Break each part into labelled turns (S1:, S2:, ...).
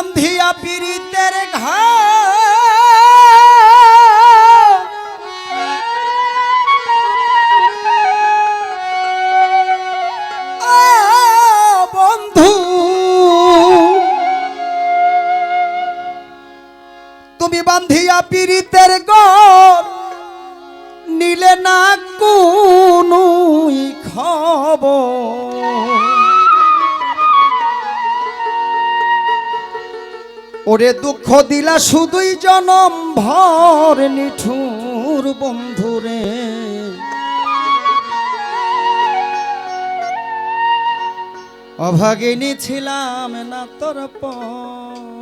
S1: বান্ধিয়া পীড়িতের ঘা। বন্ধু। তুমি বান্ধিয়া পীড়িতের গর নিলে না কোনুই খবর। ওরে দুঃখ দিলা শুধুই জনম ভর নিঠুর বন্ধুরে অভাগিনী ছিলাম না তোর পর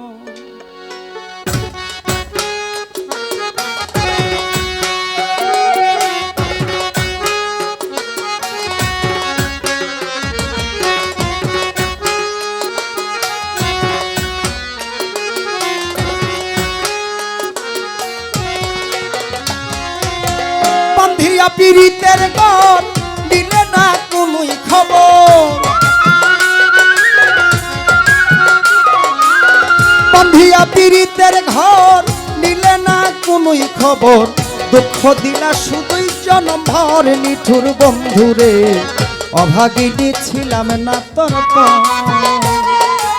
S1: পীড়িতের গর দিলে না কোনুই খবর। বান্ধিয়া পীড়িতের ঘর নিলে না কোনুই খবর। দুঃখ দিলা শুধুই জনম ভর, নিঠুর বন্ধুরে অভাগিনী ছিলাম না তোর।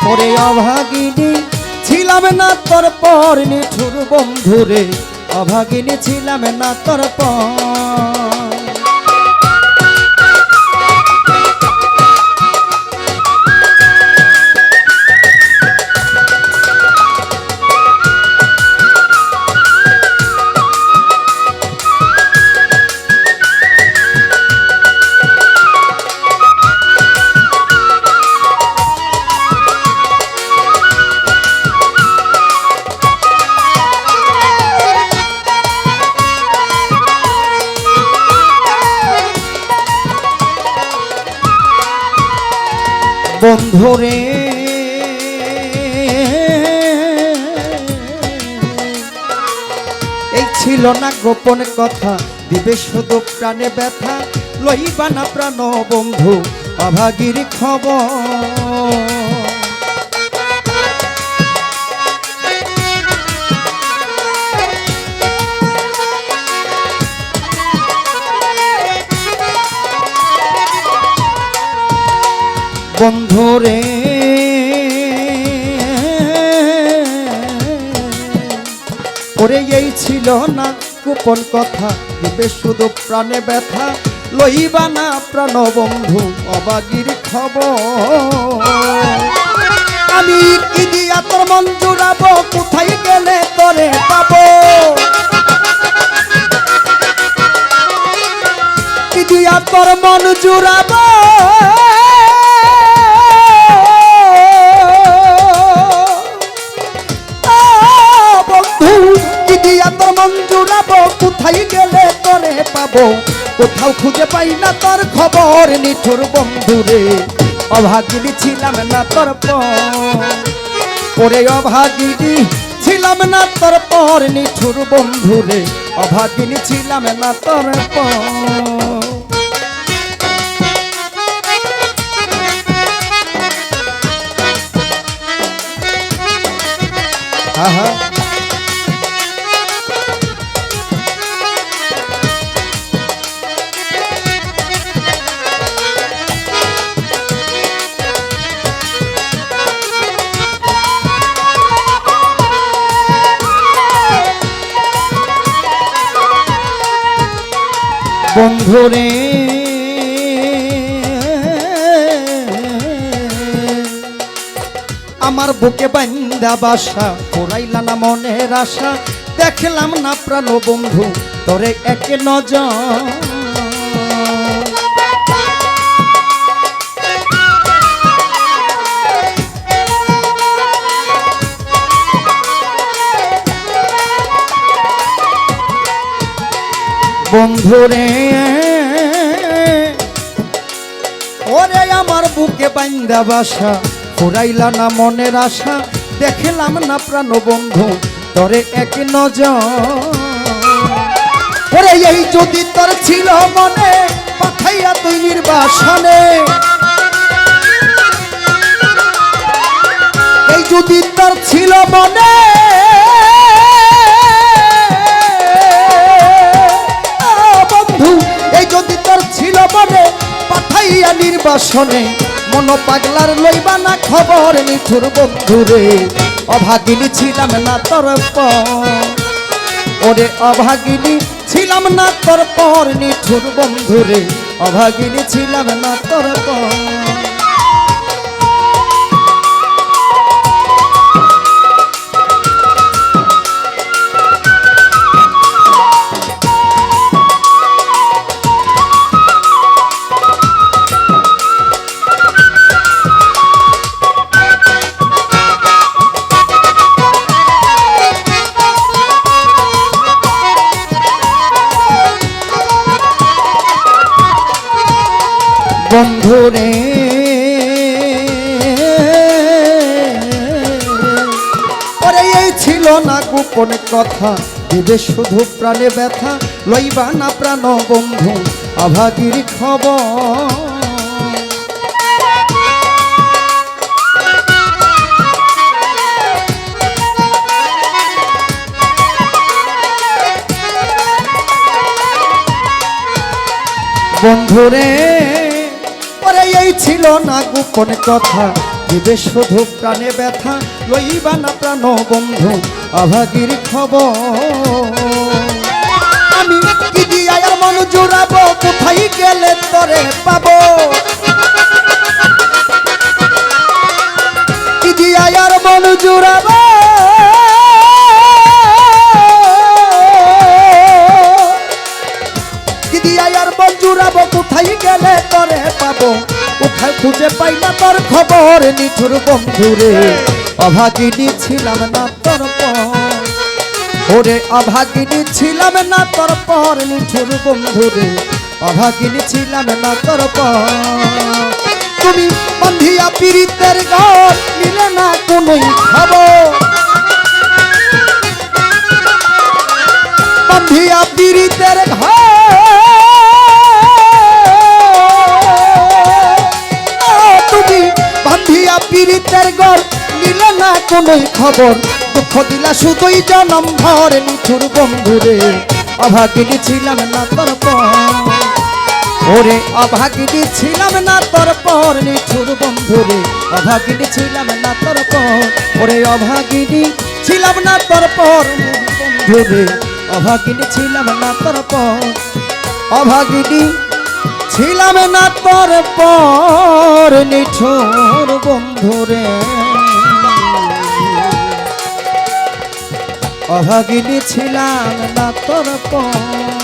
S1: পরে অভাগিনী, ছিলাম না তোর পর নিঠুর বন্ধুরে অভাগিনী ছিলাম না তোর পর বন্ধুরে। এই ছিল না গোপন কথা, দিবে শুধু প্রাণে ব্যথা, লইবা না প্রাণ বন্ধু, অভাগীর খবর। বন্ধুরে ওরে এই ছিল না গোপন কথা দিবে শুধু প্রাণে ব্যথা, লইবা না প্রাণ বন্ধু, অবাগির খবর। আমি কি দিয়া তোর মন জুড়াবো কোথায় গেলে তোরে পাবো? কি দিয়া তোর মন জুড়াবো তোর মন জুড়াবো কোথায় গেলে তোরে পাবো? কোথাও খুঁজে পাই না তোর খবর, নিঠুর বন্ধুরে অভাগিনী ছিলাম না তোর পর। অভাগিনী ছিলাম না তোর পর, নিঠুর বন্ধুরে অভাগিনী ছিলাম না তোর পর। আহা। বন্ধুরে। আমার বুকে বান্দা বাসা, পড়াইলা না মনের আশা। দেখলাম না প্রাণ বন্ধু, তোরে এক নজর। বন্ধুরে, ওরে আমার বুকে বান্দা বাসা, ফুরাইলা না মনের আশা, দেখলাম না প্রাণ বন্ধু, তরে এক নজর। এই যদি তোর ছিল মনে, পাঠাইয়া তুই নির্বাসনে। এই যদি তোর ছিল মনে নির্বাসনে মন পাগলার লইবা না খবর, নিঠুর বন্ধুরে, অভাগিনী ছিলাম না তোর ওরে অভাগিনী ছিলাম না তোর পর, নিঠুর বন্ধুরে, অভাগিনী ছিলাম না তোর পর। বন্ধুরে। ওরে, এই ছিল না গোপন কথা। দিবে শুধু প্রাণে ব্যথা, লইবা না প্রাণ বন্ধু অভাগীর খবর। বন্ধুরে। ছিল না গোপন কথা। দিবে শুধু প্রাণে ব্যথা, লইবা না প্রাণ বন্ধু, অভাগীর খবর। আমি কি দিয়া মন জুড়াবো, কোথায় গেলে তরে পাবো? দিদি আয়ার বঞ্জুরাবো কোথায় গেলে তরে পাবো? কোথায় খুঁজে পাই না তোর খবর? নিঠুর বন্ধুরে, অভাগিনী ছিলাম না তোর ওরে অভাগিনী ছিলাম না তোর পর, নিঠুর বন্ধুরে, অভাগিনী ছিলাম না তোর তুমি বন্ধিয়া পীড়িতের ঘর নিলে না কোনোই খবর বন্ধিয়া পীড়িতের ঘর নিলে না কোনো খবর। দুঃখ দিলা শুধুই জনম ভর নিঠুর বন্ধুরে। অভাগিনী ছিলাম না তোর ওরে অভাগিনী ছিলাম না তোর পর নিঠুর বন্ধুরে। অভাগিনী ছিলাম না তোর পর। ওরে অভাগিনী ছিলাম না তোর পর বন্ধুরে। অভাগিনী ছিলাম না তোর অভাগিনী ছিলাম না তোর পর নিঠুর বন্ধুরে। অভাগিনী ছিলাম না তোর পর।